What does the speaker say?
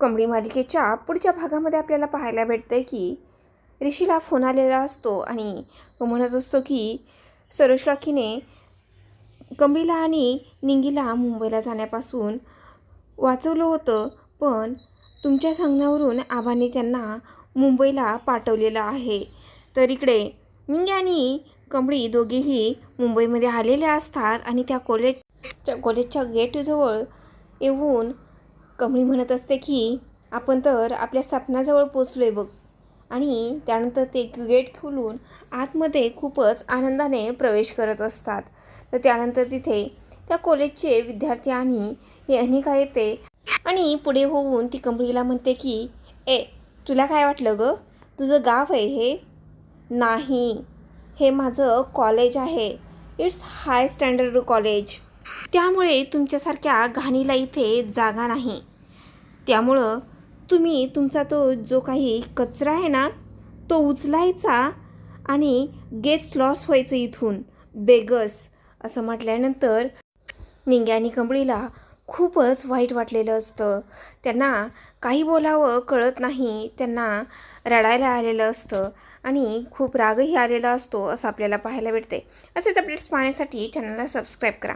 कमळी मालिकेच्या पुढच्या भागामध्ये आपल्याला पाहायला भेटतं की ऋषीला फोन आलेला असतो आणि तो म्हणत असतो की सरोज काकीने कमळीला आणि निंगीला मुंबईला जाण्यापासून वाचवलं होतं पण तुमच्या सांगण्यावरून आबांनी त्यांना मुंबईला पाठवलेलं आहे. तर इकडे निंगी आणि कमळी दोघेही मुंबईमध्ये आलेले असतात आणि त्या कॉलेजच्या कॉलेजच्या गेटजवळ येऊन कमळी म्हणत असते की आपण तर आपल्या स्वप्नाजवळ पोचलो आहे बघ. आणि त्यानंतर ते गेट खोलून आतमध्ये खूपच आनंदाने प्रवेश करत असतात. तर त्यानंतर तिथे त्या कॉलेजचे विद्यार्थी आणि हे अनिका येते आणि पुढे होऊन ती कंपनीला म्हणते की ए तुला काय वाटलं ग? तुझं गाव आहे हे? नाही. हे माझं कॉलेज आहे. It's high standard college. त्यामुळे तुमच्यासारख्या घाणीला इथे जागा नाही. त्यामुळं तुम्ही तुमचा तो जो काही कचरा आहे ना तो उचलायचा आणि गेस्ट लॉस व्हायचं इथून. बेगस असं म्हटल्यानंतर निंग्या आणि कंबळीला खूपच वाईट वाटलेलं असतं. त्यांना काही बोलावं कळत नाही त्यांना रडायला आलेलं असतं आणि खूप रागही आलेला असतो असं आपल्याला पाहायला भेटते असेच अपडेट्स पाहण्यासाठी चॅनलला सबस्क्राईब करा.